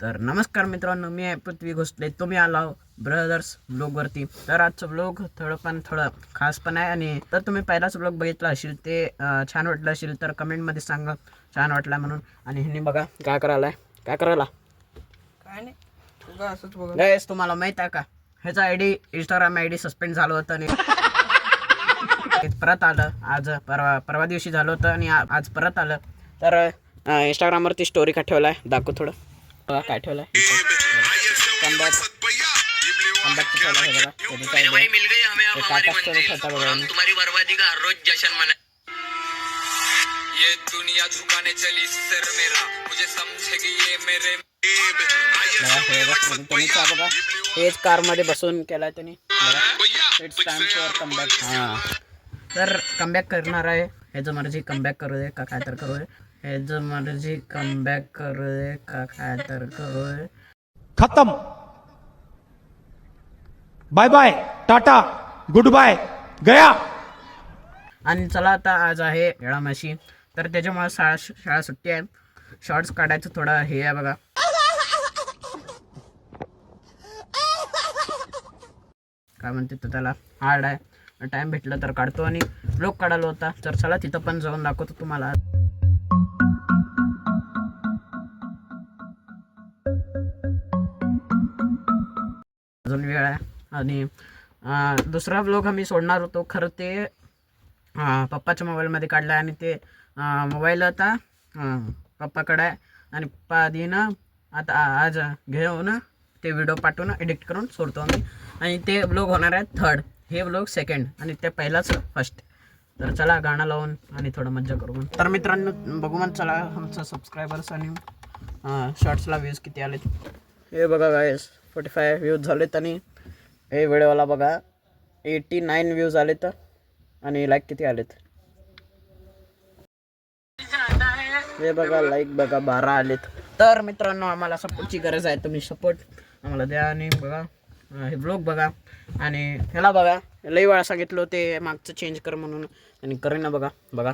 तर नमस्कार मित्रांनो मी आहे पृथ्वी घोसले. तुम्ही आला ब्रदर्स ब्लॉगवरती. तर आजचं ब्लॉग थोडं पण थोडं खास पण आहे. आणि तर तुम्ही पहिलाच ब्लॉग बघितला असेल ते छान वाटलं असेल तर कमेंटमध्ये सांगा. छान वाटला म्हणून. आणि ह्यांनी बघा काय करायला काय करायला? काय नाही. असंच बघ तुम्हाला माहीत आहे का? ह्याचा I D Instagram I D suspend झालं होतं आणि ते परत आलं. आज परवा परवा दिवशी झालं होतं आणि आज परत आलं. तर इंस्टाग्रामवरती स्टोरी का ठेवलाय? दाखव थोडं. बघा काय ठेवलाय. कमबॅक कमबॅक ठेवला हे बघा. त्याची काय idea? मिल गई हमें अब ते हमारी टाटा स्टोरी मंजिल. होता और बघा हम तुम्हारी बर्बादी का हर रोज जश्न मना ये दुनिया झुकाने चली सर मेरा। मुझे समझेगी ये मेरे बघा हे हेच कारमध्ये बसून केलाय त्यांनी. बघा. इट्स टाइम फॉर कमबॅक हां. तर कमबॅक करणार आहे. ह्याचं मर्जी कमबॅक करू दे का काय तर करू दे ह्याचं मर्जी कमबॅक करू का काय तर करू खत्म. Bye bye Tata goodbye गया. आणि चला आता आज आहे येळामाशी तर त्याच्यामुळे शाळा शाळा सुट्टी आहे. शॉर्ट्स काढायचं थोडं हे आहे बघा. काय म्हणते तर त्याला? हार्ड आहे. टाइम भेटला तर काढतो आणि लोक काढायला होता. तर चला तिथं पण जाऊन दाखवतो तुम्हाला. अजून वेळ आहे. आणि दुसरा ब्लॉग आम्ही सोडणार होतो. खरं ते पप्पाच्या मोबाईलमध्ये काढला आणि ते मोबाईल आता पप्पाकडे आहे. आणि पप्पा आधीनं आता आज घेऊन ते व्हिडिओ पाठवून एडिट करून सोडतो आम्ही. आणि ते ब्लॉग होणार आहे थर्ड हे ब्लॉग सेकंड आणि ते पहिलाच फर्स्ट तर चला गाणं लावून आणि थोडं मज्जा करू. तर मित्रांनो बघू मग चला आमचं सबस्क्रायबर्स आणि शॉर्ट्सला व्ह्यूज किती आले हे बघा गायस फोर्टी फाय व्ह्यूज झालेत आणि हे व्हिडिओला बघा एटी नाईन व्ह्यूज आलेत आणि लाईक किती आलेत? हे बघा लाईक बघा बारा आलेत. तर मित्रांनो आम्हाला सपोर्टची गरज आहे तुम्ही सपोर्ट आम्हाला द्या आणि बघा हे ब्लॉग बघा. आणि ह्याला बघा लई वेळा सांगितलं ते मागचं चेंज कर म्हणून. आणि करेन बघा बघा.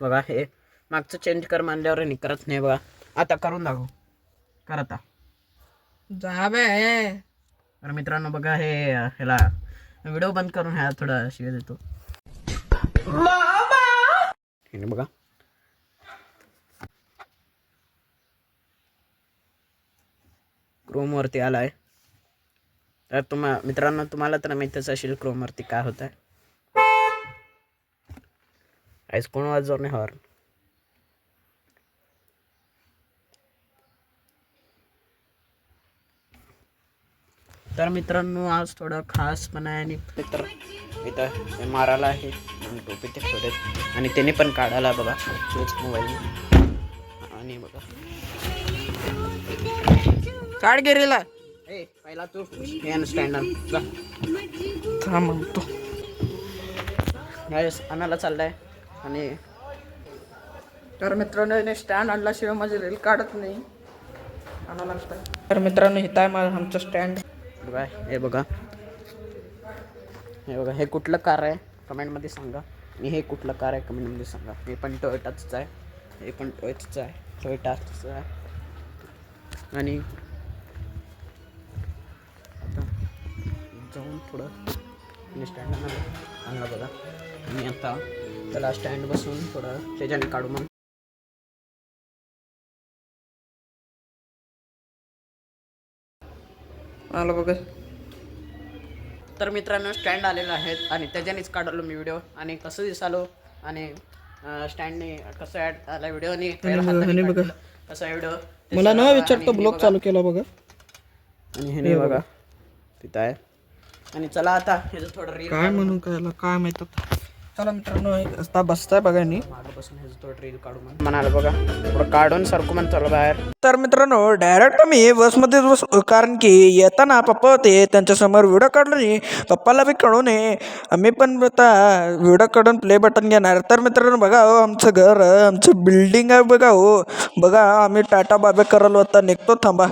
बघा हे मागचं चेंज कर म्हणल्यावर आणि करत नाही बघा. आता करून दाखव. करता आता जा बे. तर मित्रांनो बघा हे ह्याला व्हिडिओ बंद करून ह्या थोडा शिव्या देतो. हे बघा. क्रोमवरती आला आहे तर तुम्हा मित्रांनो तुम्हाला तर माहीतच असेल क्रोमवरती काय होत आहे आईस कोण वाजवणार? नाही हॉर्न तर मित्रांनो आज थोडं खास पण आहे आणि मित्र इथं मारायला आहे. आणि टोपी ते ठेवलेत आणि त्याने पण काढायला बघा. तोच मोबाईल आणि बघा. काढ गेलेला ए पहिला तू. स्टँड जा. थांब म्हणतो. गाईस आणायला चाललाय. आणि तर मित्रांनो स्टँड आणल्याशिवाय माझी रील काढत नाही. आणा लागतं तर मित्रांनो इथं आहे माझं आमचं स्टँड बघा हे बघा. हे बघा हे कुठलं कार आहे? कमेंटमध्ये सांगा. आणि हे कुठलं कार आहे? कमेंटमध्ये सांगा. हे पण टोयटाचंच आहे. हे पण टोयोटाचं आहे. टोयोटाच आहे. आणि आता जाऊन थोडं स्टँड आणला बघा आणि आता त्याला स्टँड बसून थोडं त्याच्याने काढू मग. आलं बघ तर मित्रांनो स्टँड आलेलं आहेत आणि त्याच्यानेच काढलो मी व्हिडिओ आणि कसं दिसालो आणि स्टँडने कसं ॲड आला व्हिडिओ काढलेलं. कसा व्हिडिओ मला न विचारता ब्लॉग चालू केला बघा. आणि हे बघा. तिथं आहे. आणि चला आता ह्याचं थोडं काय म्हणून काय काय माहीत. चला मित्रांनो आता बसताय बघा नी म्हणाल बघा थोडं काढून म्हण चला बाहेर. तर मित्रांनो डायरेक्ट मी बसमध्येच बस कारण की येताना पप्पा होते त्यांच्यासमोर व्हिडिओ काढलो नाही. पप्पाला बी कळू नये. आम्ही पण आता व्हिडिओ काढून प्ले बटन घेणार. तर मित्रांनो बघा हो आमचं घर आमचं बिल्डिंग आहे बघा हो. बघा आम्ही टाटा बाबे करायला होता निघतो थांबा.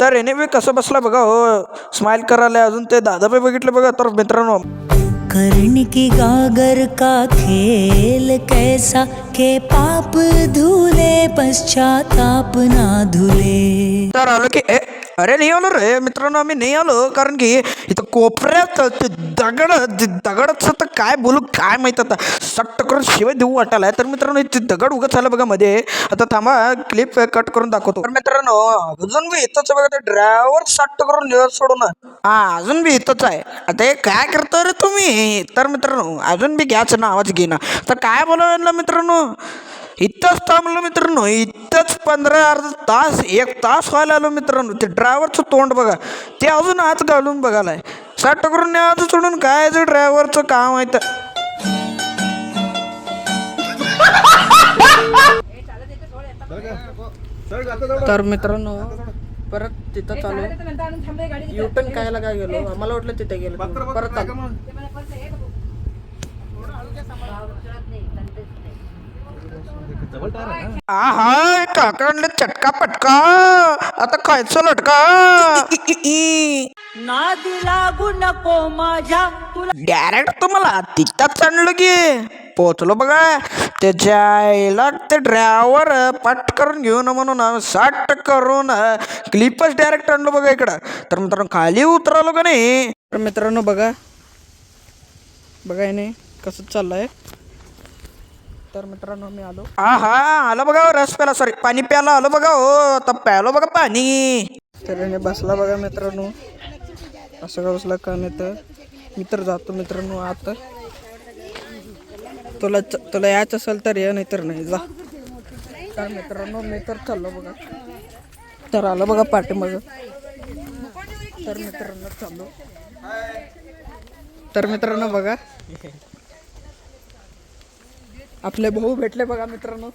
तर याने बी कसं बसला बघा हो? स्माईल करायला अजून ते दादा बी बघितलं बघा. तर मित्रांनो कर्ण की गागर का खेल कैसा के पाप धुले पश्चाताप ना धुले। तर आलो की ए अरे नाही आलो रे मित्रांनो आम्ही नाही आलो कारण की इथं कोपऱ्यात ते दगड ते तर काय बोलू काय माहीत आता. सट्ट करून शिवाय देऊ वाटायला. तर मित्रांनो इथे दगड उगत झालं बघा मध्ये. आता थांबा क्लिप कट करून दाखवतो. तर मित्रांनो अजून बी इथंच बघा ते ड्रायव्हर सट्ट करून सोडून. हा अजून बी इथंच आहे. आता हे काय करतो रे तुम्ही? तर मित्रांनो अजून बी घ्याच ना आवाज घेणं तर काय बोलायला मित्रांनो? इथंच थांबलो मित्रांनो इथंच पंधरा अर्धा तास एक तास व्हायला आलो मित्रांनो. ते ड्रायव्हरचं तोंड बघा ते अजून आज घालून बघायलाय साठ करून आज सोडून काय जे ड्रायव्हरचं काम आहे तर तर मित्रांनो परत तिथं चालू. युटन कायला काय गेलो? आम्हाला वाटलं तिथे गेलो. परत काकांडले चटका पटका. आता खायचं लटका. डायरेक्ट तुम्हाला तिथंच आणलं की. पोचलो बघा. त्याच्या आईला ते ड्रायव्हर पट करून घेऊन म्हणून साठ करून क्लिपच डायरेक्ट आणलो बघा इकडं. तर मित्रांनो खाली उतरलो का नाही? तर मित्रांनो बघा. बघा नाही कसं चाललंय. तर मित्रांनो मी आलो. हा हा आलो बघा हो, रस प्याला सॉरी पाणी प्यायला आलो बघा हो आता प्यालो बघा पाणी. तर बसला बघा मित्रांनो. असं का बसला का नाही तर? मी तर जातो मित्रांनो आता. तुला तुला यायचं असेल तर ये नाही तर नाही जा. तर मित्रांनो मी तर चाललो बघा. तर आलं बघा पाठीमागं. तर मित्रांनो चाललो. तर मित्रांनो बघा. आपले भाऊ भेटले बघा मित्रांनो.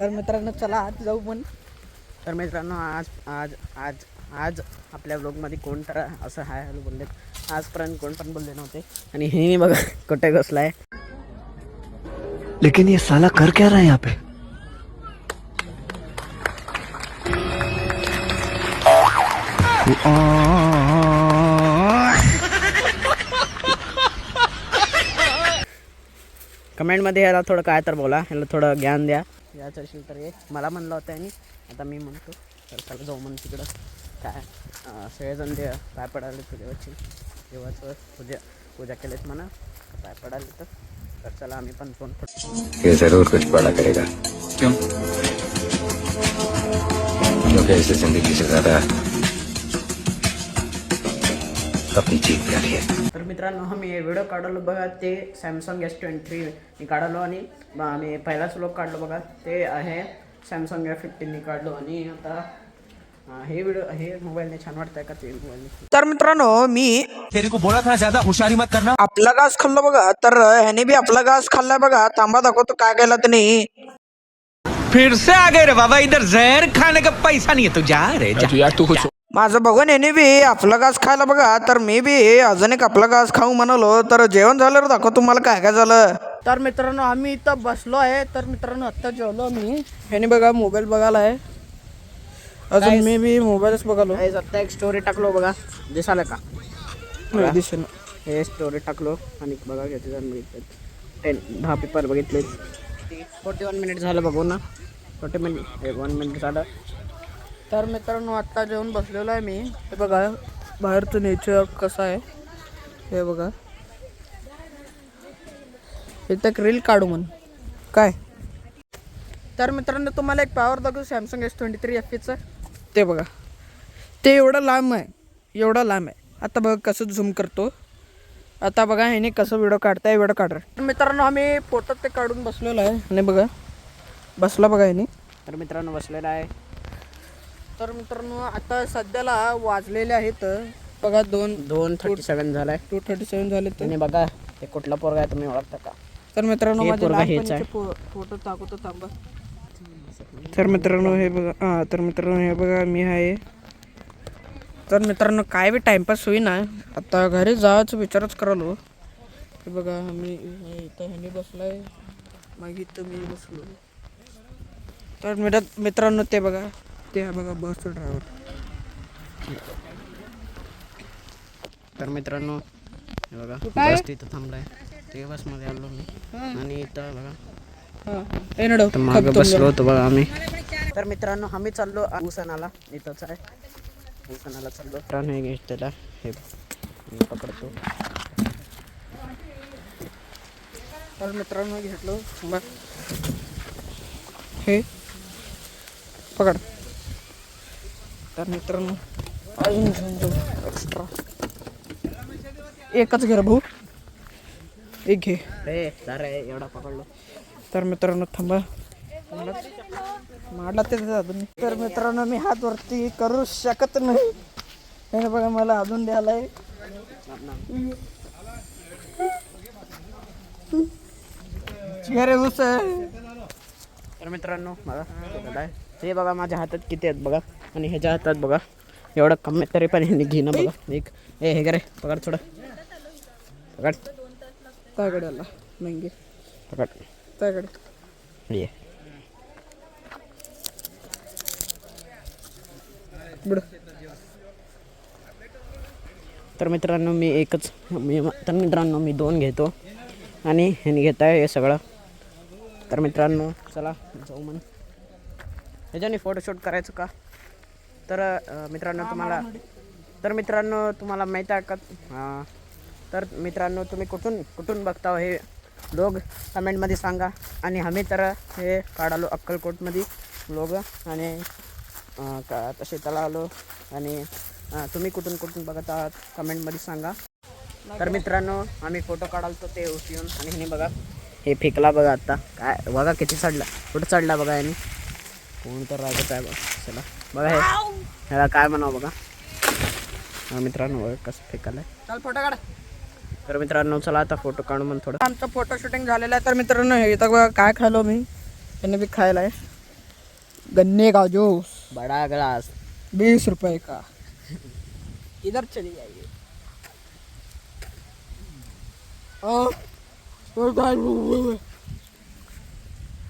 तर मित्रांनो चला आत जाऊ पण. तर मित्रांनो आज आज आज आज आपल्या ब्लॉगमध्ये कोण तर असं हाय हॅलो बोलले आजपर्यंत कोण पण बोलले नव्हते. आणि हे बघा कुठे घसलाय. लेकिन ये साला कर क्या रहा है यहाँ पे? कमेंटमध्ये याला थोडं काय तर बोला याला थोडं ज्ञान द्या. याच असेल तर ये मला म्हणलं होतं आणि आता मी म्हणतो. तर चला जाऊ म्हण तिकडं. काय सगळेजण ते पाय पडाले देवाची देवाचं पूजा पूजा केलेत म्हणा. पाय पडाले तर. तर चला आम्ही पण फोन ये जरूर कुछ बड़ा करेगा. क्यों? क्योंकि इसे जिंदगी से ज्यादा अपनी जीत प्यारी है। तर मित्रांनो आम्ही व्हिडिओ काढलो बघा ते सॅमसंग एस ट्वेंटी थ्री मी काढलो आणि आम्ही पहिलाच लोक काढलो बघा ते आहे सॅमसंग एफ़ फिफ्टीननी काढलो आणि आता हे व्हिडिओ हे मोबाईलने छान वाटतंय का ते मोबाईलने तर मित्रांनो मी तेरे को बोला था ज़्यादा होशियारी मत करना। आपला घास खाल्ला बघा तर ह्याने बी आपला घास खाल्लाय बघा थांबा दाखवतो काय केला त्याने फिर से आ गए रे बाबा इधर जहर खाने का पैसा नहीं है तो जा रे जा माझं बघून याने बी आपला घास खायला बघा तर मी बी अजून एक आपला घास खाऊ म्हणालो तर जेवण झालं दाखव तुम्हाला काय काय झालं. तर मित्रांनो आम्ही इथं बसलो आहे तर मित्रांनो आत्ता जेवलो मी. ह्याने बघा मोबाईल बघायला आहे. अजून मी बी मोबाईलच बघालो. गाईज आता एक स्टोरी टाकलो बघा. दिसाल का? नाही दिसेना. हे स्टोरी टाकलो आणि बघा किती जण बघितले टेन दहा पेपर बघितले फोर्टी वन मिनिट झालं बघू ना. फोर्टी मिनिट वन मिनिट झालं. तर मित्रांनो आत्ता जेवण बसलेलो आहे मी. हे बघा बाहेरचं नेचर कसं आहे. हे बघा. इथं एक रील काढू म्हण काय? तर मित्रांनो तुम्हाला एक पॉवर दाखवू Samsung S twenty three F चं. ते बघा. ते एवढं लांब आहे. एवढं लांब आहे. आता बघा कसं झूम करतो. आता बघा ह्याने कसं व्हिडिओ काढताय व्हिडिओ काढ. तर मित्रांनो आम्ही पोटात ते काढून बसलेलो आहे. आणि बघा बसला बघा ह्याने. तर मित्रांनो बसलेला आहे. तर मित्रांनो आता सध्याला वाजलेले आहेत. बघा दोन दोन थर्टी सेवन झालाय. टू थर्टी सेवन झाले तर आणि बघा ते कुठला पोरगा आहे तुम्ही ओळखता का? तर मित्रांनो हे माझ्या पोरगं हेच लहानपणीचे आहे. फो- फोटो टाकतो थांबा. तर मित्रांनो हे बघा हां तर मित्रांनो हे बघा मी आहे. तर मित्रांनो काय बी टाइमपास होईना. आता घरी जायचं विचारच करालो. हे बघा मी इथं ह्याने बसलाय. मग इथं मी बसलो. तर मित्र मित्रांनो ते बघा. ते आहे बघा बसचं ड्रायव्हर तर मित्रांनो हे बघा बस तिथं थांबलाय. ते बसमध्ये आलो मी. आणि इथं बघा. तर मागे बसलो होतो बघा आम्ही. तर मित्रांनो आम्ही चाललो उसानाला इथंच आहे. उसानाला चाललो. मित्रांनो हे घेतलेला हे मी पकडतो. तर मित्रांनो घेतलो. बघ हे. पकड. तर मित्रांनो अजून घेऊन जाऊ एक्स्ट्रा एकच घे रे भाऊ. एक घे. एवढा पकडलो. तर मित्रांनो थांबा. मारला ते अजून. तर मित्रांनो मी हात वरती करू शकत नाही. हे बघा मला अजून द्यायलाय. अरे ऊस तर मित्रांनो गदा आहे. हे बघा माझ्या हातात किती आहेत बघा. आणि ह्याच्या हातात बघा एवढं कमी तरी पण ह्याने घेणं बघा. एक. ए हे करे पकड थोडं. पकड. त्याकडे आला नाही पकड. त्याकडे ये. बुड. तर मित्रांनो मी एकच मी तर मित्रांनो मी दोन घेतो. आणि ह्याने घेत आहे हे सगळं. तर मित्रांनो चला जाऊ म्हण. ह्याच्याने फोटोशूट करायचं का? तर मित्रांनो तुम्हाला तर मित्रांनो तुम्हाला माहीत आहे का? तर मित्रांनो तुम्ही कुठून कुठून बघता हो हे लोक कमेंटमध्ये सांगा. आणि आम्ही तर हे काढालो अक्कलकोटमध्ये लोक आणि का तसे त्याला आलो. आणि तुम्ही कुठून कुठून बघत आहात कमेंटमध्ये सांगा. तर मित्रांनो आम्ही फोटो काढालतो ते उस येऊन आणि ह्याने बघा हे फेकला बघा आता. काय बघा किती चढला कुठं चढला बघा याने. कोण तर आहे बघा चला. बघा हे. ह्याला काय म्हणावं बघा. हा मित्रांनो बघा कसं फेकायला चल फोटो काढ. तर मित्रांनो चला आता फोटो काढू म्हणून थोडं. आमचं फोटो शूटिंग झालेलं आहे. तर मित्रांनो हे इथं बघा काय खालो मी. याने बी खायला आहे. गन्ने का जूस बडा ग्लास बीस रुपए का? इधर चली जाइए.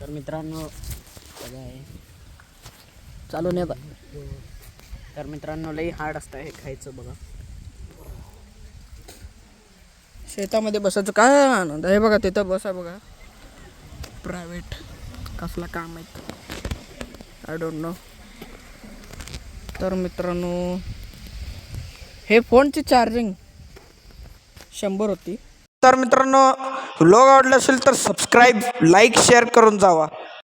तर मित्रांनो बघा हे. चालू नाही बा तर मित्रांनो लई हार्ड असतं हे खायचं बघा. शेतामध्ये बसायचं काय आनंद आहे बघा तिथं बसा बघा. प्रायव्हेट कसला काम आहे आय डोंट नो तर मित्रांनो हे फोनची चार्जिंग शंभर होती. तर मित्रांनो व्लॉग आवडला असेल तर सबस्क्राईब लाईक शेअर करून जावा.